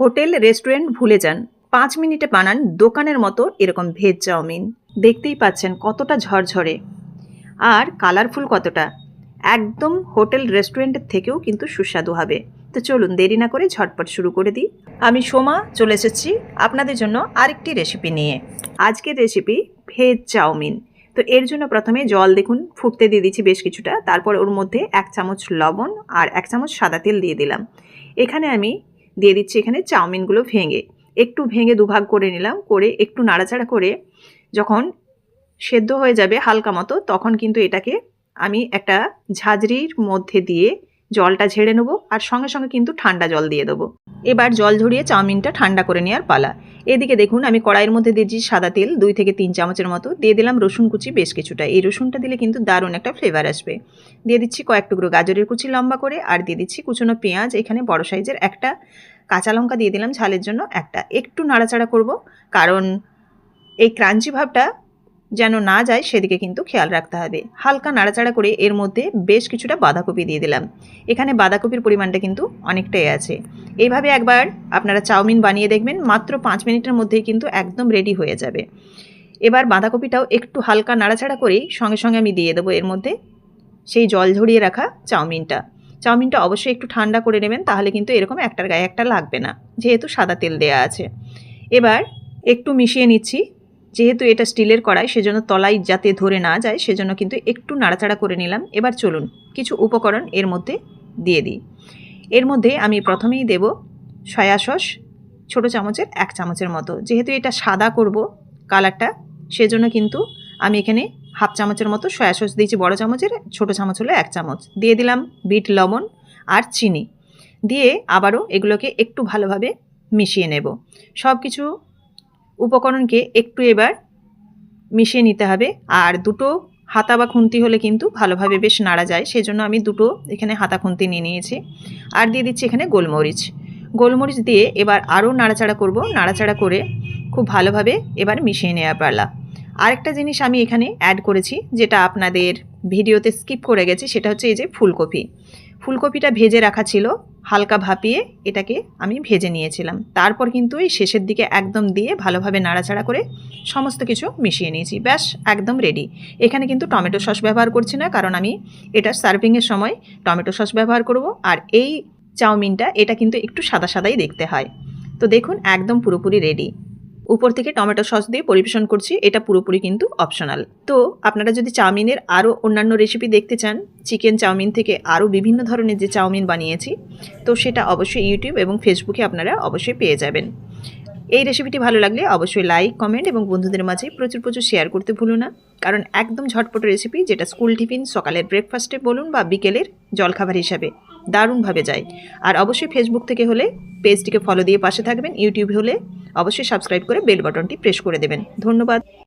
Hotel, restaurant ভুলে যান। পাঁচ মিনিটে বানান দোকানের মতো এরকম ভেজ চাউমিন। দেখতেই পাচ্ছেন কতটা ঝরঝরে। আর কালারফুল কতটা। একদম হোটেল, রেস্টুরেন্টের থেকেও কিন্তু সুস্বাদু হবে। তো চলুন দেরি না করে ঝটপট শুরু করে দিই। আমি সোমা, চলে এসেছি আপনাদের জন্য আরেকটি রেসিপি নিয়ে। আজকের রেসিপি ভেজ চাউমিন। তো এর জন্য প্রথমে জল দেখুন, ফুটতে দিয়ে দিচ্ছি বেশ কিছুটা। তারপর ওর মধ্যে এক চামচ লবণ আর এক চামচ সাদা তেল দিয়ে দিলাম। এখানে আমি দিয়ে দিচ্ছি এখানে চাউমিনগুলো ভেঙে। একটু ভেঙে দুভাগ করে নিলাম, করে একটু নাড়াচাড়া করে যখন সেদ্ধ হয়ে যাবে হালকা মতো, তখন কিন্তু এটাকে আমি একটা ঝাঁঝরির মধ্যে দিয়ে জলটা ঝেড়ে নেব আর সঙ্গে সঙ্গে কিন্তু ঠান্ডা জল দিয়ে দেবো। এবার জল ঝরিয়ে চাউমিনটা ঠান্ডা করে নেওয়ার পালা। এদিকে দেখুন, আমি কড়াইয়ের মধ্যে দিয়েছি সাদা তেল, দুই থেকে তিন চামচের মতো। দিয়ে দিলাম রসুন কুচি বেশ কিছুটা। এই রসুনটা দিলে কিন্তু দারুণ একটা ফ্লেভার আসবে। দিয়ে দিচ্ছি কয়েক টুকরো গাজরের কুচি লম্বা করে, আর দিয়ে দিচ্ছি কুচনো পেঁয়াজ। এখানে বড় সাইজের একটা কাঁচা লঙ্কা দিয়ে দিলাম, ঝালের জন্য একটা। একটু নাড়াচাড়া করব, কারণ এই ক্রাঞ্চি ভাবটা যেন না যায় সেদিকে কিন্তু খেয়াল রাখতে হবে। হালকা নাড়াচাড়া করে এর মধ্যে বেশ কিছুটা বাঁধাকপি দিয়ে দিলাম। এখানে বাঁধাকপির পরিমাণটা কিন্তু অনেকটাই আছে। এইভাবে একবার আপনারা চাউমিন বানিয়ে দেখবেন, মাত্র পাঁচ মিনিটের মধ্যেই কিন্তু একদম রেডি হয়ে যাবে। এবার বাঁধাকপিটাও একটু হালকা নাড়াচাড়া করেই সঙ্গে সঙ্গে আমি দিয়ে দেবো এর মধ্যে সেই জল ঝরিয়ে রাখা চাউমিনটা। চাউমিনটা অবশ্যই একটু ঠান্ডা করে নেবেন, তাহলে কিন্তু এরকম একটার গায়ে একটা লাগবে না, যেহেতু সাদা তেল দেয়া আছে। এবার একটু মিশিয়ে নিচ্ছি যেহেতু এটা স্টিলের কড়াই, সেজন্য তলায় যাতে ধরে না যায়, সেজন্য কিন্তু একটু নাড়াচাড়া করে নিলাম। এবার চলুন কিছু উপকরণ এর মধ্যে দিয়ে দিই। এর মধ্যে আমি প্রথমেই দেব সয়া সস, ছোটো চামচের এক চামচের মতো। যেহেতু এটা সাদা করব কালারটা, সেজন্য কিন্তু আমি এখানে হাফ চামচের মতো সয়া সস দিয়েছি, বড় চামচের, ছোটো চামচ হলো এক চামচ। দিয়ে দিলাম বিট লবণ আর চিনি। দিয়ে আবারও এগুলোকে একটু ভালোভাবে মিশিয়ে নেব। সব কিছু উপকরণকে একটু এবার মিশিয়ে নিতে হবে। আর দুটো হাতা বা খুন্তি হলে কিন্তু ভালোভাবে বেশ নাড়া যায়। সেজন্য আমি দুটো এখানে হাতা খুন্তি নিয়ে নিয়েছি। আর দিয়ে দিচ্ছি এখানে গোলমরিচ। গোলমরিচ দিয়ে এবার আরও নাড়াচাড়া করব। নাড়াচাড়া করে খুব ভালোভাবে এবার মিশিয়ে নেওয়া পারলা আরেকটা জিনিস আমি এখানে অ্যাড করেছি, যেটা আপনাদের ভিডিওতে স্কিপ করে গেছি, সেটা হচ্ছে এই যে ফুলকপি। ফুলকপিটা ভেজে রাখা ছিল, হালকা ভাপিয়ে এটাকে আমি ভেজে নিয়েছিলাম। তারপর কিন্তু এই শেষের দিকে একদম দিয়ে ভালোভাবে নাড়াচাড়া করে সমস্ত কিছু মিশিয়ে নিয়েছি। ব্যাস, একদম রেডি এখানে কিন্তু টমেটো সস ব্যবহার করছি না, কারণ আমি এটা সার্ভিংয়ের সময় টমেটো সস ব্যবহার করব। আর এই চাউমিনটা, এটা কিন্তু একটু সাদা সাদাই দেখতে হয়। তো দেখুন, একদম পুরোপুরি রেডি উপর থেকে টমেটো সস দিয়ে পরিবেশন করছি, এটা পুরোপুরি কিন্তু অপশনাল তো আপনারা যদি চাউমিনের আরও অন্যান্য রেসিপি দেখতে চান, চিকেন চাউমিন থেকে আরও বিভিন্ন ধরনের যে চাউমিন বানিয়েছি, তো সেটা অবশ্যই ইউটিউব এবং ফেসবুকে আপনারা অবশ্যই পেয়ে যাবেন। এই রেসিপিটি ভালো লাগলে অবশ্যই লাইক কমেন্ট এবং বন্ধুদের মাঝে প্রচুর প্রচুর শেয়ার করতে ভুলো না। কারণ একদম ঝটপট রেসিপি যেটা স্কুল টিফিন সকালের ব্রেকফাস্টে বলুন বা বিকেলের জলখাবার হিসাবে। দারুণভাবে যায়। আর অবশ্যই ফেসবুক থেকে হলে পেজটিকে ফলো দিয়ে পাশে থাকবেন ইউটিউব হলে অবশ্যই সাবস্ক্রাইব করে বেল বাটনটি প্রেস করে দেবেন। ধন্যবাদ।